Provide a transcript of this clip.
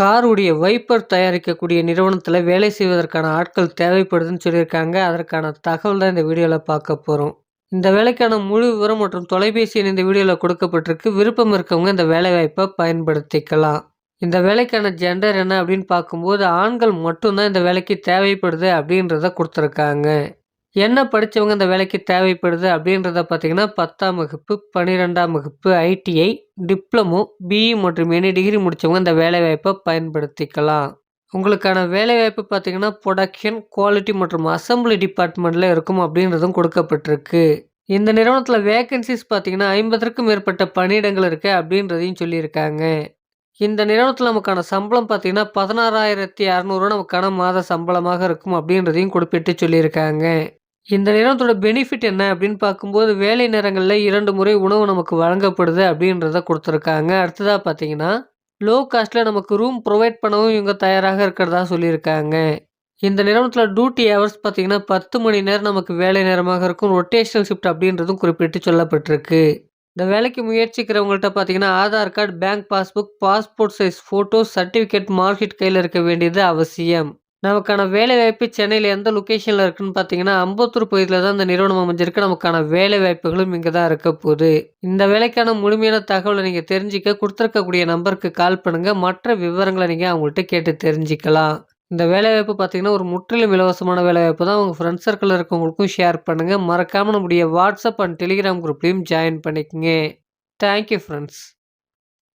காருடைய wiper தயாரிக்கக்கூடிய நிறுவனத்தில் வேலை செய்வதற்கான ஆட்கள் தேவைப்படுதுன்னு சொல்லியிருக்காங்க. அதற்கான தகவல் தான் இந்த வீடியோவில் பார்க்க போகிறோம் இந்த வேலைக்கான முழு விவரம் மற்றும் தொலைபேசி எண் இந்த வீடியோவில் கொடுக்கப்பட்டிருக்கு. விருப்பம் இருக்கவங்க இந்த வேலைவாய்ப்பை பயன்படுத்திக்கலாம். இந்த வேலைக்கான ஜெண்டர் என்ன அப்படின்னு பார்க்கும்போது ஆண்கள் மட்டும்தான் இந்த வேலைக்கு தேவைப்படுது அப்படின்றத கொடுத்துருக்காங்க. என்ன படித்தவங்க இந்த வேலைக்கு தேவைப்படுது அப்படின்றத பார்த்தீங்கன்னா பத்தாம் வகுப்பு பன்னிரெண்டாம் வகுப்பு ஐடிஐ டிப்ளமோ பிஇ மற்றும் எனி டிகிரி முடித்தவங்க இந்த வேலைவாய்ப்பை பயன்படுத்திக்கலாம். உங்களுக்கான வேலைவாய்ப்பு பார்த்தீங்கன்னா ப்ரொடக்ஷன் குவாலிட்டி மற்றும் அசம்பிளி டிபார்ட்மெண்ட்டில் இருக்கும் அப்படின்றதும் கொடுக்கப்பட்டிருக்கு. இந்த நிறுவனத்தில் வேகன்சிஸ் பார்த்தீங்கன்னா ஐம்பதற்கும் மேற்பட்ட பணியிடங்கள் இருக்குது அப்படின்றதையும் சொல்லியிருக்காங்க. இந்த நிறுவனத்தில் நமக்கான சம்பளம் பார்த்தீங்கன்னா பதினாறாயிரத்தி அறநூறுவா நமக்கான மாத சம்பளமாக இருக்கும் அப்படின்றதையும் குறிப்பிட்டு சொல்லியிருக்காங்க. இந்த நிறுவனத்தோட பெனிஃபிட் என்ன அப்படின்னு பார்க்கும்போது வேலை நேரங்களில் இரண்டு முறை உணவு நமக்கு வழங்கப்படுது அப்படின்றத கொடுத்துருக்காங்க. அடுத்ததாக பார்த்தீங்கன்னா லோ காஸ்ட்டில் நமக்கு ரூம் ப்ரொவைட் பண்ணவும் இவங்க தயாராக இருக்கிறதா சொல்லியிருக்காங்க. இந்த நிறுவனத்தில் டியூட்டி ஹவர்ஸ் பார்த்தீங்கன்னா பத்து மணி நேரம் நமக்கு வேலை நேரமாக இருக்கும். ரொட்டேஷனல் ஷிஃப்ட் அப்படின்றதும் குறிப்பிட்டு சொல்லப்பட்டிருக்கு. இந்த வேலைக்கு முயற்சிக்கிறவங்கள்ட்ட பார்த்தீங்கன்னா Aadhaar card bank passbook passport size photo certificate marksheet கையில் இருக்க வேண்டியது அவசியம். நமக்கான வேலை வாய்ப்பு சென்னையில் எந்த லொக்கேஷனில் இருக்குன்னு பார்த்தீங்கன்னா அம்பத்தூர் பகுதியில் தான் இந்த நிறுவனம் அமைஞ்சிருக்கு. நமக்கான வேலை வாய்ப்புகளும் இங்கே தான் இருக்க போகுது. இந்த வேலைக்கான முழுமையான தகவலை நீங்கள் தெரிஞ்சிக்க கொடுத்துருக்கக்கூடிய நம்பருக்கு கால் பண்ணுங்கள் மற்ற விவரங்களை நீங்கள் அவங்கள்ட்ட கேட்டு தெரிஞ்சுக்கலாம். இந்த வேலைவாய்ப்பு பார்த்தீங்கன்னா ஒரு முற்றிலும் இலவசமான வேலைவாய்ப்பு தான். உங்கள் ஃப்ரெண்ட்ஸ் சர்க்கிளில் இருக்கவங்களுக்கும் ஷேர் பண்ணுங்கள் மறக்காமல் நம்முடைய வாட்ஸ்அப் அண்ட் டெலிகிராம் குரூப்லேயும் ஜாயின் பண்ணிக்கங்க. Thank you friends